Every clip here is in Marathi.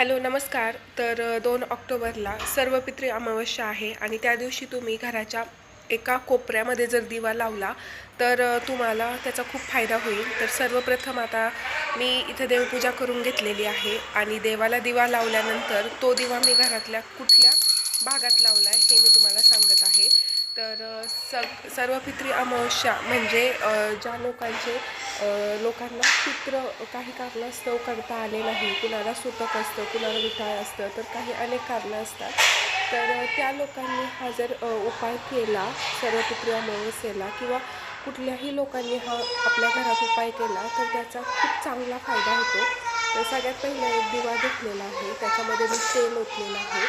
हॅलो नमस्कार. तर दोन ऑक्टोबरला सर्वपित्री अमावस्या आहे आणि त्या दिवशी तुम्ही घराच्या एका कोपऱ्यामध्ये जर दिवा लावला तर तुम्हाला त्याचा खूप फायदा होईल. तर सर्वप्रथम आता मी इथं देवपूजा करून घेतलेली आहे आणि देवाला दिवा लावल्यानंतर तो दिवा मी घरातल्या कुठल्या भागात लावला आहे हे मी तुम्हाला सांगत आहे. तर सग सर्व पित्री अमावस्या म्हणजे ज्या लोकांचे लोकांना पित्र काही कारणास्तव करता आले नाही कुणाला सुतक असतं कुणाला विठाळ असतं तर काही अनेक कारणं असतात. तर त्या लोकांनी हा जर उपाय केला सर्वपित्री अमावस्येला किंवा कुठल्याही लोकांनी हा आपल्या घरात उपाय केला तर त्याचा खूप चांगला फायदा होतो. तर सगळ्यात पहिला एक दिवा घेतलेला आहे त्याच्यामध्ये मी तेल ओतलेलं आहे.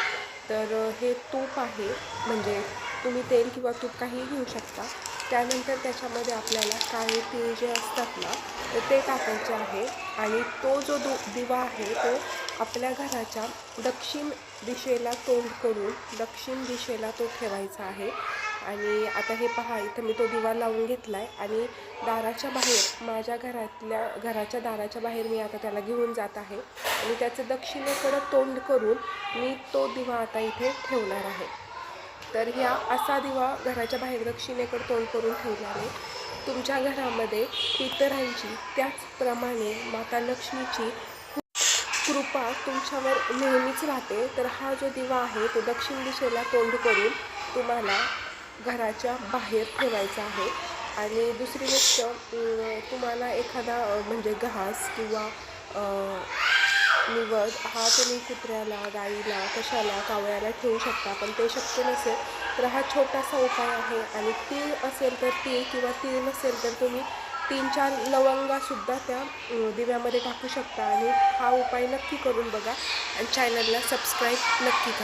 तर हे तूप आहे म्हणजे तुम्ही तेल किंवा तूप काहीही घेऊ शकता. त्यानंतर त्याच्यामध्ये आपल्याला काळे तीळ जे असतात ना ते टाकायचे आहे. आणि तो जो दु दिवा आहे तो आपल्या घराच्या दक्षिण दिशेला तोंड करून दक्षिण दिशेला तो ठेवायचा आहे. आणि आता हे पहा इथं मी तो दिवा लावून घेतला आहे आणि दाराच्या बाहेर माझ्या घरातल्या घराच्या दाराच्या बाहेर मी आता त्याला घेऊन जात आहे. आणि त्याचं दक्षिणेकडं तोंड करून मी तो दिवा आता इथे ठेवणार आहे. तर ह्या असा दिवा घराच्या बाहेर दक्षिणेकडे तोंड करून ठेवल्याने तुमच्या घरामध्ये इतरांची त्याचप्रमाणे माता लक्ष्मीची कृपा तुमच्यावर नेहमीच राहते. तर हा जो दिवा आहे तो दक्षिण दिशेला तोंड करून तुम्हाला घराच्या बाहेर ठेवायचा आहे. आणि दुसरी गोष्ट तुम्हाला एखादा म्हणजे घास किंवा निवड. हा तुम्ही कुत्र्याला गाईला कशाला कावळ्याला ठेवू शकता पण ते शक्य नसेल तर हा छोटासा उपाय आहे. आणि तीळ असेल तर तीळ किंवा तीळ नसेल तर तुम्ही तीन चार लवंगासुद्धा त्या दिव्यामध्ये टाकू शकता. आणि हा उपाय नक्की करून बघा. आणि चॅनलला सबस्क्राईब नक्की करा.